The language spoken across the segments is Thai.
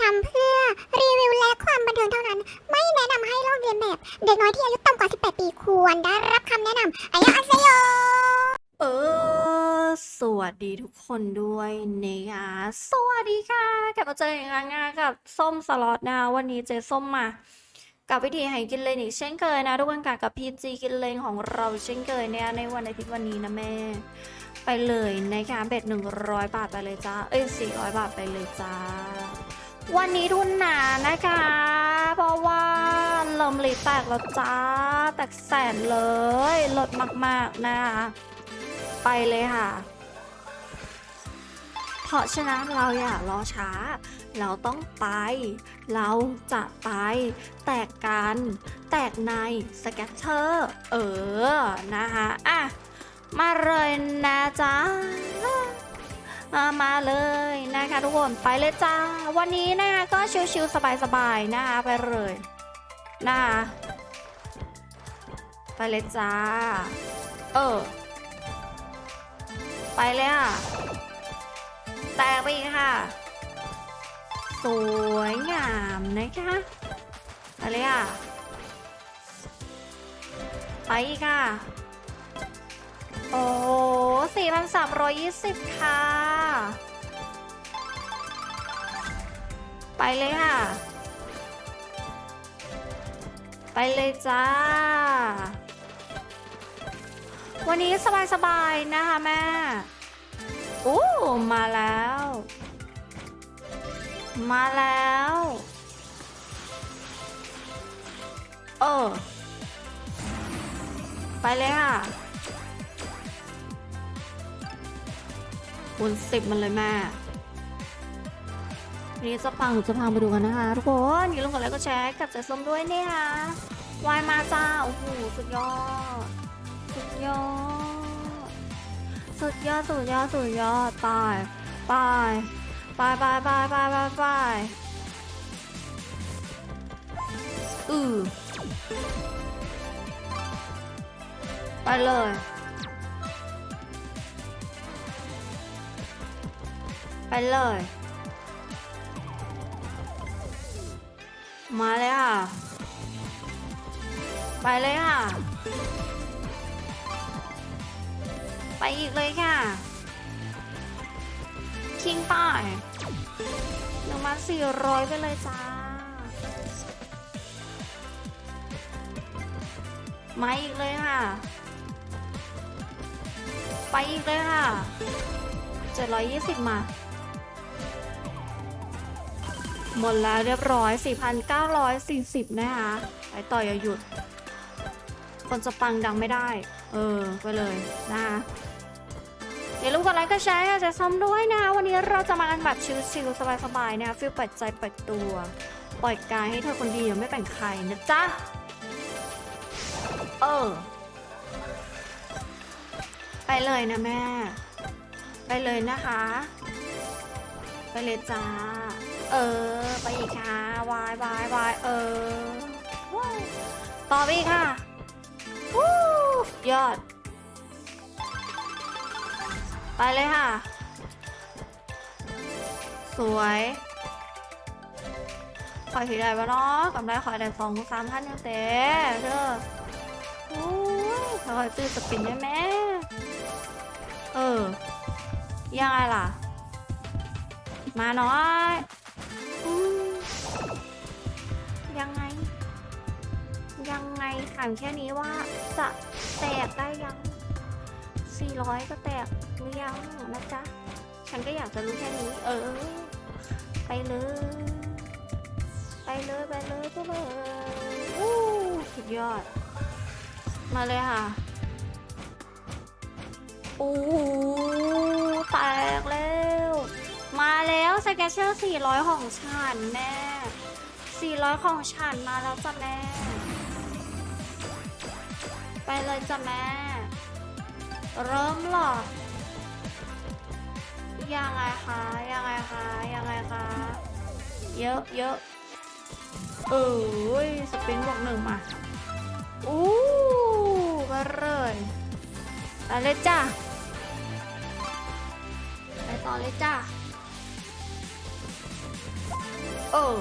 ทำเพื่อรีวิวและความบันเทิงเท่านั้น ไม่แนะนำให้ลอกเลียนแบบ เด็กน้อยที่อายุต่ำกว่า 18 ปีควรได้รับคำแนะนำอายะอัสโยเออ สวัสดีทุกคนด้วยนะคะสวัสดีค่ะ กลับมาเจออีกครั้งนะกับส้มสล็อตนะวันนี้เจส้มมากับวิธีให้กินเลนอีกเช่นเคยนะทุกคนค่ะกับพีจีกินเลนของเราเช่นเคยเนี่ยในวันอาทิตย์วันนี้นะแม่ ไปเลยนะคะเบ็ดหนึ่งร้อยบาทไปเลยจ้าเอ้ยสี่ร้อยบาทไปเลยจ้า วันนี้ทุนหนานะคะ เพราะว่าลมลิแตกแล้วจ้าแตกแสนเลยลดมากๆนะคะไปเลยค่ะ เพราะฉะนั้นเราอย่ารอช้า เราต้องไป เราจะไป แตกกัน แตกในสแกตเตอร์ เออ นะคะอะมาเลยนะจ๊ะ มาเลยนะคะทุกคนไปเลยจ้า วันนี้นะคะก็ชิวๆสบายๆนะคะไปเลยนะคะไปเลยจ้า เออ ไปเลยค่ะ แตกไปอีกค่ะ สวยงามนะคะไปเลยค่ะ ไปอีกค่ะ โอ้สี่พันสามร้อยยี่สิบค่ะ ไปเลยค่ะ ไปเลยจ้า วันนี้สบายๆนะคะแม่ โอ้ มาแล้ว มาแล้วเออไปเลยค่ะ คูณสิบมันเลยแม่นนี้จะปังหรือจะพังไปดูกันนะคะ ทุกคนอย่าลืมกดไลค์กดแชร์กับใจส้มด้วยเนี่ยค่ะวายมาจ้าโอ้โหสุดยอด สุดยอด สุดยอดสุดยอดสุดยอดไปไปไปไปไปไปไปไปอือไปเลย ไปเลย มาเลยค่ะ ไปเลยค่ะ ไปอีกเลยค่ะ คิงป้ายหนึ่งพันสี่ร้อยไปเลยจ้า มาอีกเลยค่ะ ไปอีกเลยค่ะเจ็ดร้อยยี่สิบมา หมดแล้วเรียบร้อย 4,940 นะคะไปต่ออย่าหยุด คนจะปังดังไม่ได้ เออ ไปเลยนะคะอย่าลืมกดไลค์กดแชร์ให้จะซ้ำด้วยนะ วันนี้เราจะมากันแบบชิลๆสบายๆนะคะฟิลเปิดใจเปิดตัว ปล่อยกายให้เธอคนเดียวไม่แบ่งใครนะจ๊ะ เออ ไปเลยนะแม่ ไปเลยนะคะ ไปเลยจ้า เออ ไปอีกค่ะวายวายวายเออต่อไปอีกค่ะวู้ยอด ไปเลยค่ะ สวยขอยทีได้ปะเนาะกำไรขอยได้สองสามพันยังเต้เด้อโอ้ยขอยซื้อสปินได้ไหมเออ ยังไงล่ะ มาน้อย ยังไง ยังไงถามแค่นี้ว่าจะแตกได้ยัง 400 ก็แตกหรือยังนะจ๊ะ ฉันก็อยากจะรู้แค่นี้ เออ ไปเลย ไปเลยไปเลยไปเลยอู้สุดยอด มาเลยค่ะ โอ้ สแกชเชอร์400 ของฉันแม่ 400 ของฉันมาแล้วจ้ะแม่ ไปเลยจ้ะแม่ เริ่มหรอยังไงคะ ยังไงคะ ยังไงคะ เยอะเยอะเอ้ยสปินบวกหนึ่งมาอู้มาเลยไปเลยจ้ะไปต่อเลยจ้ะ เออ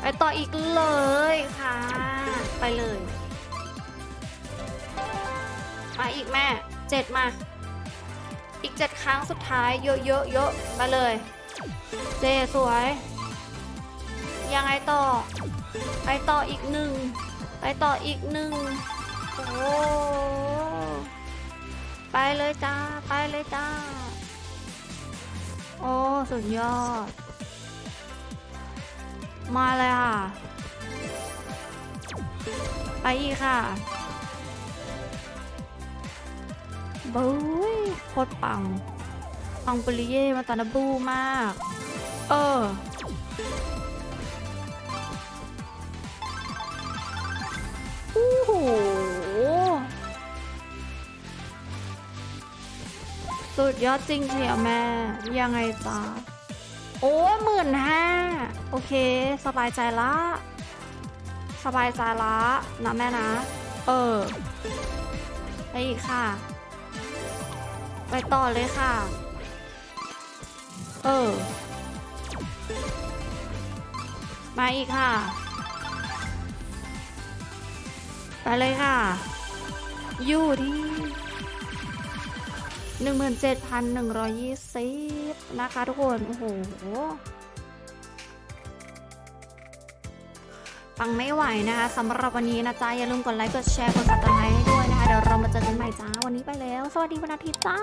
ไปต่ออีกเลยค่ะ ไปเลย มาอีกแม่เจ็ดมา อีกเจ็ดครั้งสุดท้ายเยอะเยอะเยอะมาเลย เจสวย ยังไงต่อ ไปต่ออีกหนึ่ง ไปต่ออีกหนึ่ง โอ้ ไปเลยจ้า ไปเลยจ้า สุดยอด มาเลยค่ะ ไปอีกค่ะบุ้ยโคตรปัง ปังปริเย่มาตานาบูมาก เออโอ้โห สุดยอดจริงเชียวแม่ ยังไงจ๊ะโอ้หมื่นห้าโอเค สบายใจละ สบายใจละนะแม่นะ เออไปอีกค่ะ ไปต่อเลยค่ะ เออ มาอีกค่ะ ไปเลยค่ะ อยู่ที่ หนึ่งหมื่นเจ็ดพันหนึ่งร้อยยี่สิบนะคะทุกคน โอ้โห ฟังไม่ไหวนะคะสำหรับวันนี้นะจ๊ะ อย่าลืมกดไลค์ กดแชร์ กดซับสไครต์ให้ด้วยนะคะ เดี๋ยวเรามาเจอกันใหม่จ้า วันนี้ไปแล้ว สวัสดีวันอาทิตย์จ้า